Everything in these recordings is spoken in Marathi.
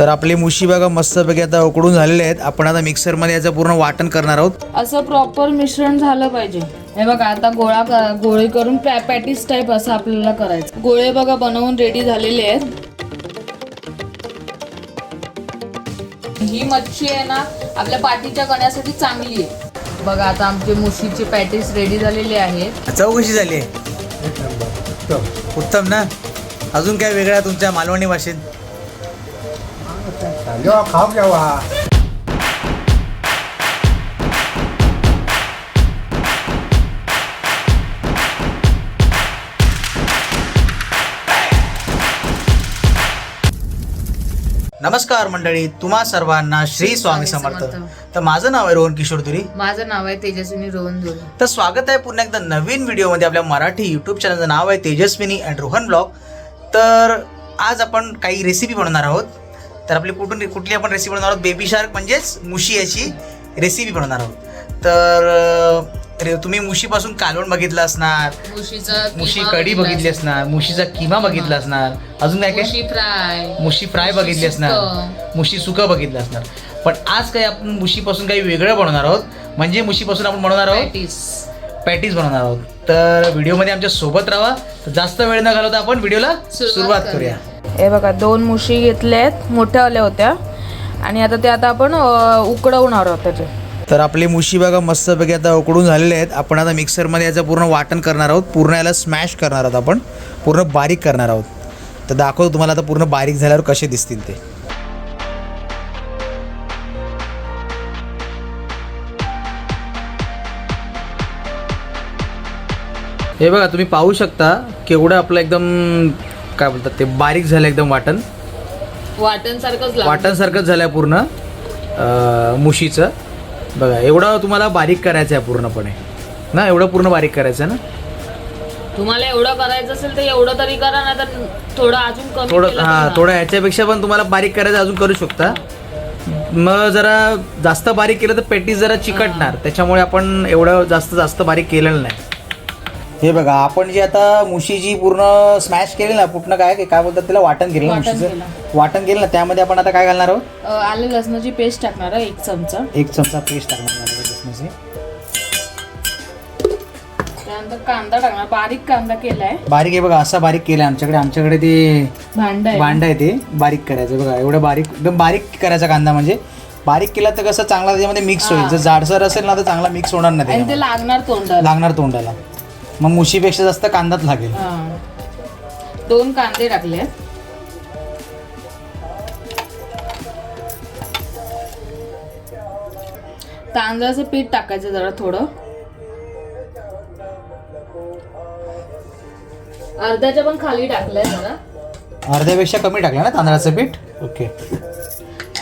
तर आपली मुशी बघा मस्तपैकी आता उकडून झालेले आहेत. आपण आता मिक्सरमध्ये याचं पूर्ण वाटण करणार आहोत. असं प्रॉपर मिश्रण झालं पाहिजे. हे बघा आता गोळा क- गोळे करून पॅ पॅटीस टाईप असं आपल्याला करायचं. गोळे बघा बनवून रेडी झालेले आहेत. ही मच्छी आहे ना आपल्या पाठीच्या कण्यासाठी चांगली आहे. बघा आता आमचे मुशीचे पॅटीस रेडी झालेले आहेत. चव कशी झाली आहे. उत्तम. ना? अजून काय वेगळं आहे तुमच्या मालवणी भाषेत? जेव्हा खाऊ जेव्हा नमस्कार मंडळी तुम्हा सर्वांना श्री स्वामी समर्थ. तर माझं नाव आहे रोहन किशोर तुरी माझं नाव आहे तेजस्विनी रोहन जोरे तर स्वागत आहे पुन्हा एकदा नवीन व्हिडिओमध्ये आपल्या मराठी यूट्यूब चॅनलचं नाव आहे तेजस्विनी अँड रोहन ब्लॉग तर आज आपण काही रेसिपी बनवणार आहोत. तर आपली कुठून कुठली आपण रेसिपी बनवणार आहोत? बेबी शार्क म्हणजेच मुशी याची रेसिपी बनवणार आहोत. तर रे- तुम्ही मुशीपासून कालवण बघितलं असणार. मुशीचा मुशी कढी बघितली असणार. मुशीचा किमा बघितला असणार. अजून काय काय? मुशी फ्राय. मुशी फ्राय बघितली असणार. मुशी सुकं बघितलं असणार. पण आज काही आपण मुशीपासून काही वेगळं बनवणार आहोत. म्हणजे मुशीपासून आपण बनवणार आहोत? पॅटीज बनवणार आहोत. तर व्हिडिओमध्ये आमच्यासोबत राहा. तर जास्त वेळ न घालवता आपण व्हिडिओला सुरुवात करूया. हे बघा दोन मुशी घेतल्या आहेत मोठ्या आल्या होत्या. आणि आता ते आता आपण उकडवणार आहोत त्याचे. तर आपली मुशी बघा मस्तपैकी आता उकडून झालेले आहेत. आपण आता मिक्सरमध्ये याचं पूर्ण वाटण करणार आहोत. पूर्ण याला स्मॅश करणार आहोत आपण. पूर्ण बारीक करणार आहोत. तर दाखवतो तुम्हाला आता पूर्ण बारीक झाल्यावर कसे दिसतील ते. हे बघा तुम्ही पाहू शकता केवढं आपलं एकदम काय बोलतात ते बारीक झालं एकदम वाटण. वाटण सारखंच लागतं. वाटणसारखंच झालं आहे पूर्ण. अं, मुशीचं. बघा एवढं तुम्हाला बारीक करायचं आहे पूर्णपणे. ना एवढं पूर्ण बारीक करायचं आहे ना? तुम्हाला एवढं करायचं असेल तर एवढं तरी करा ना तर थोडं अजून कमी थोडं केलं हां थोडं ह्याच्यापेक्षा पण तुम्हाला बारीक करायचं अजून करू शकता. मग जरा जास्त बारीक केलं तर पेटीस जरा चिकटणार. त्याच्यामुळे आपण एवढं जास्त जास्त बारीक केलेलं नाही. हे बघा आपण जी आता मुशीची पूर्ण स्मॅश केली ना पूर्ण काय काय बोलतात त्याला वाटण केलं ना वाटण मुशीचं? केलं. वाटण केलं ना त्यामध्ये आपण आता काय घालणार आहोत? अ, आले लसणाची पेस्ट टाकणार आहे एक चमचा. एक चमचा पेस्ट टाकणार आहे लसणाची. त्यानंतर कांदा टाकणार बारीक कांदा केलाय. बारीक आहे बघा असा बारीक केला आमच्याकडे. आमच्याकडे ते भांड आहे. भांड आहे ते बारीक करायचं बघा एवढं बारीक एकदम बारीक करायचा कांदा म्हणजे. बारीक केला तर कसं चांगला त्याच्यामध्ये मिक्स होईल. जर जाडसर असेल ना तर चांगला मिक्स होणार नाही आणि त्याच्यामध्ये. ते लागणार तोंडाला. लागणार तोंडाला. मग मुशीपेक्षा जास्त कांदाच लागेल. हा. दोन कांदे टाकले तांदळाचं पीठ टाकायचं जरा थोडं. अर्ध्याच्या पण खाली टाकलंय जरा. अर्ध्यापेक्षा कमी टाकलं ना तांदळाचं पीठ? ओके.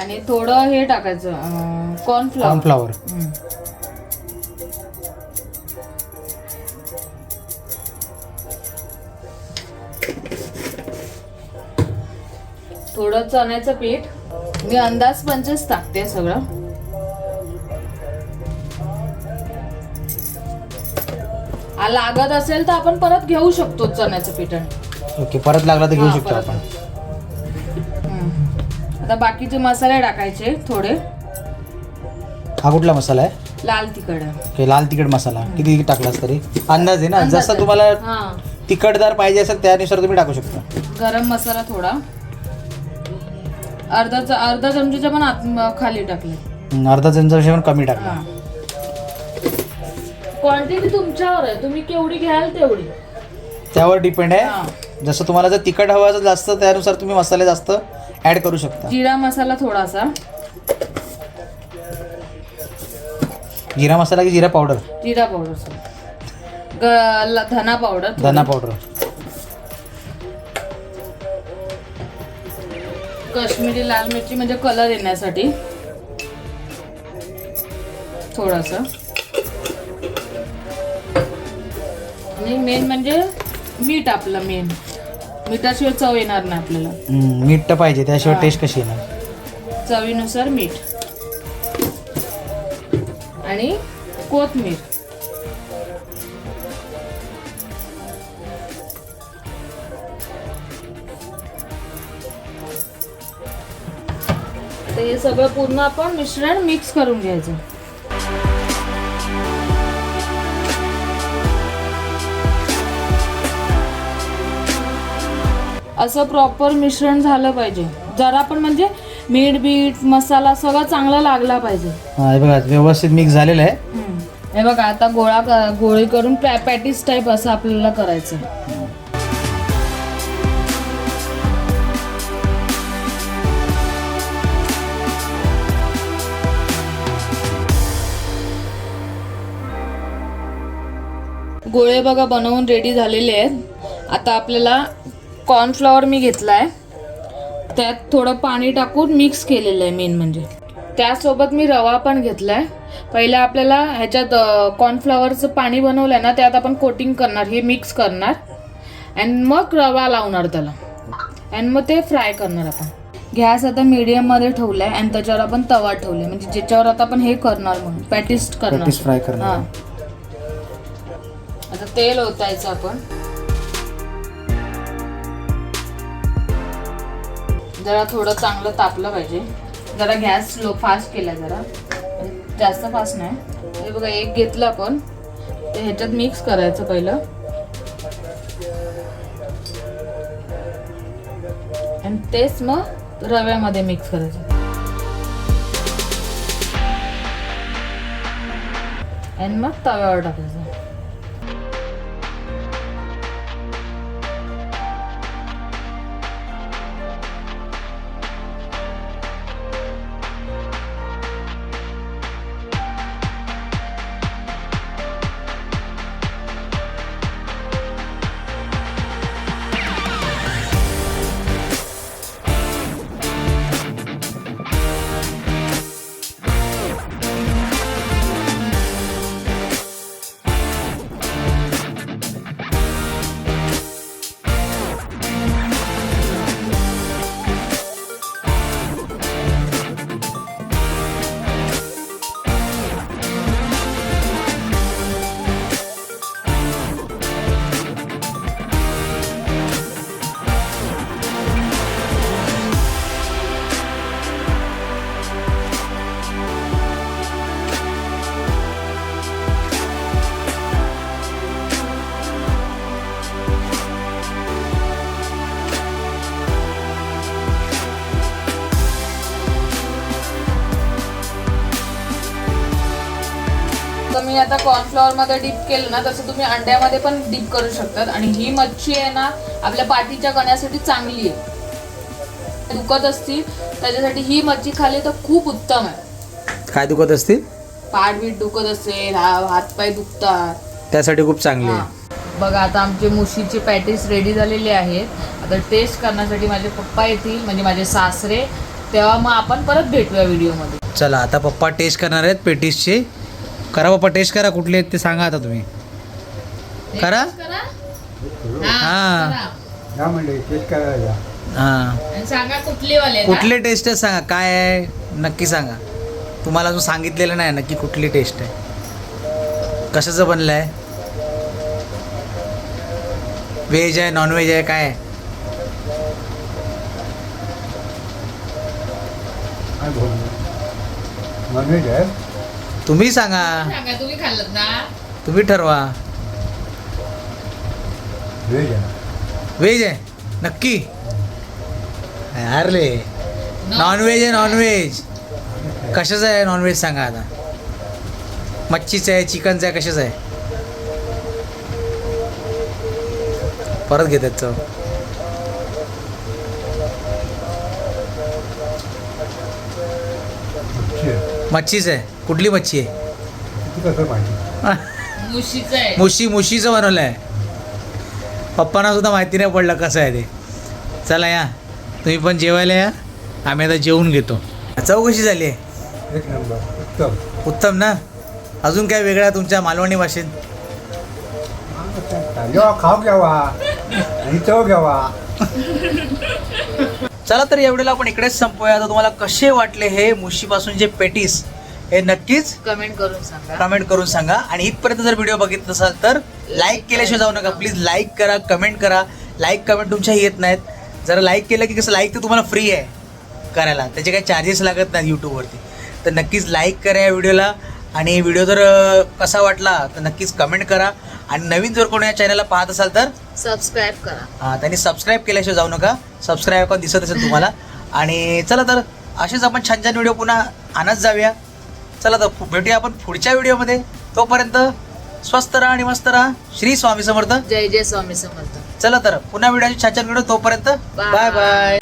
आणि थोडं हे टाकायचं कॉर्नफ्लॉवर कॉर्नफ्लॉवर थोडं चण्याचं पीठ. मी अंदाज पंचच टाकते सगळं. आ, लागत असेल तर आपण परत घेऊ शकतो चण्याचं पीठ ओके परत लागला तर घेऊ शकतो. आपण. आता बाकीचे मसाले टाकायचे थोडे. हा कुठला मसाला आहे? लाल तिखट. लाल तिखट मसाला. किती टाकलास तरी? अंदाज आहे ना? जसं. तुम्हाला हा. तिखटदार पाहिजे असेल त्यानुसार तुम्ही टाकू शकता. गरम मसाला थोडा. अर्धा च- अर्धा चमच्याच्या पण आत म- खाली टाकले अर्धा चमचापेक्षा पण कमी टाकला क्वांटिटी तुमच्यावर आहे. तुम्ही केवढी घ्याल तेवढी. त्यावर डिपेंड. आहे. जसं तुम्हाला जर तिखट हवं असेल जास्त त्यानुसार तुम्ही मसाले जास्त ऍड करू शकता. जिरा मसाला थोडासा. जिरा मसाला की जिरा पावडर जिरा पावडर धना पावडर. धना पावडर काश्मीरी लाल मिरची म्हणजे कलर येण्यासाठी. थोडासा. आणि मेन म्हणजे मीठ आपलं मेन मिठाशिवाय चव येणार नाही आपल्याला. हम्म, मीठ तर पाहिजे त्याशिवाय हा. टेस्ट कशी येणार? चवीनुसार मीठ. आणि कोथमीर. आता हे सगळं पूर्ण आपण मिश्रण मिक्स करून घ्यायचं. असं प्रॉपर मिश्रण झालं पाहिजे. जरा पण म्हणजे मीठ बीठ मसाला सगळं चांगला लागला पाहिजे. हा हे बघा व्यवस्थित मिक्स झालेलं आहे. हम्म. हे बघा आता गोळा क- गोळी करून पॅ- पॅटीस टाईप असं आपल्याला करायचं गोळे बघा बनवून रेडी झालेले आहेत. आता आपल्याला कॉर्नफ्लॉवर मी घेतलाय. त्यात थोडं पाणी टाकून मिक्स केलेलं आहे मेन म्हणजे. त्यासोबत मी रवा पण घेतलाय. पहिले आपल्याला ह्याच्यात कॉर्नफ्लॉवरचं पाणी बनवलंय ना त्यात आपण कोटिंग करणार हे मिक्स करणार. आणि मग रवा लावणार त्याला. आणि मग ते फ्राय करणार आपण. गॅस आता medium मध्ये ठेवलाय आणि त्याच्यावर आपण तवा ठेवलाय. म्हणजे ज्याच्यावर आता आपण हे करणार म्हणून पॅटिस्ट करणार. फ्राय हा करणार. आता तेल ओतायचं आपण. जरा थोडं चांगलं तापलं पाहिजे. जरा गॅस स्लो फास्ट केला जरा. जास्त फास्ट नाही. हे बघा एक घेतलं आपण. ते ह्याच्यात मिक्स करायचं पहिलं. आणि तेच मग रव्यामध्ये मिक्स करायचं. आणि मग तव्यावर टाकायचं. तर मी आता कॉर्नफ्लॉवर मध्ये डीप केलं ना तसं तुम्ही अंड्यामध्ये पण डीप करू शकतात. आणि ही मच्छी आहे ना आपल्या पाठीच्या कण्यासाठी चांगली आहे. दुखत असतील त्याच्यासाठी ही मच्छी खाली तर खूप उत्तम आहे. काय दुखत असतील? पाठ बीट दुखत असेल हा हातपाय दुखतात. त्यासाठी खूप चांगली. आहे. बघा आता आमचे मुशीचे पॅटीस रेडी झालेले आहेत. आता टेस्ट करण्यासाठी माझे पप्पा येतील म्हणजे माझे सासरे. तेव्हा मग आपण परत भेटूया व्हिडिओमध्ये चला आता पप्पा टेस्ट करणार आहेत पेटीसचे करा पप्पा टेस्ट करा कुठले आहेत ते सांगा आता तुम्ही. करा? हा या म्हणजे तेच करायला हां. सांगा कुठले वाले कुठले टेस्ट आहे सांगा काय आहे? नक्की सांगा. तुम्हाला अजून सांगितलेलं नाही नक्की कुठली टेस्ट आहे. कशाचं बनलं आहे? व्हेज आहे नॉनव्हेज आहे काय आहे? काय बोलू. नॉनव्हेज आहे? तुम्ही सांगा. सांगा तुम्ही खाल्लं ना? तुम्ही ठरवा. व्हेज आहे. व्हेज आहे? नक्की? रे नॉनव्हेज आहे नॉनव्हेज कशाचं आहे नॉनव्हेज सांगा आता. मच्छीचं आहे चिकनचं आहे कशाचं आहे? परत घेतात चव. मच्छीच आहे. कुठली मच्छी आहे? किती कसं माहिती? मुशीचं आहे. मुशी मुशीचं बनवलं आहे पप्पांना सुद्धा माहिती नाही पडलं कसं आहे ते. चला या. तुम्ही पण जेवायला या. आम्ही आता जेवून घेतो. चव कशी झाली आहे. एक नंबर. उत्तम. उत्तम ना? अजून काय वेगळा तुमच्या मालवणी भाषेत? जेव्हा खाऊ घ्यावा. आणि चव घ्यावा. चला तर एवढ्याला आपण इकडेच संपूया. आता तुम्हाला कसे वाटले हे मुशीपासून जे पेटीस? हे नक्कीच कमेंट करून सांगा. कमेंट करून सांगा. आणि इथपर्यंत जर व्हिडिओ बघितला असाल तर लाईक केल्याशिवाय जाऊ नका. प्लीज लाईक करा कमेंट करा. लाईक कमेंट तुमच्या येत नाहीत. जरा लाईक केलं की कसं लाईक तर तुम्हाला फ्री आहे करायला. त्याचे काही चार्जेस लागत नाहीत यूट्यूबवरती तर नक्कीच लाईक करा या व्हिडिओला आणि व्हिडिओ जर कसा वाटला तर नक्कीच कमेंट करा. आणि नवीन जर कोणी या चॅनलला पाहत असाल तर सबस्क्राईब करा. हा, त्यांनी सबस्क्राईब केल्याशिवाय जाऊ नका. सबस्क्राईब दिसत असेल तुम्हाला. आणि चला तर असेच आपण छान छान व्हिडिओ पुन्हा आणत जाऊया. चला तर भेटूया आपण पुढच्या व्हिडिओमध्ये. तोपर्यंत स्वस्त राहा आणि मस्त राहा. श्री स्वामी समर्थ. जय जय स्वामी समर्थ. चला तर पुन्हा व्हिडिओचे छान व्हिडिओ तोपर्यंत. Bye bye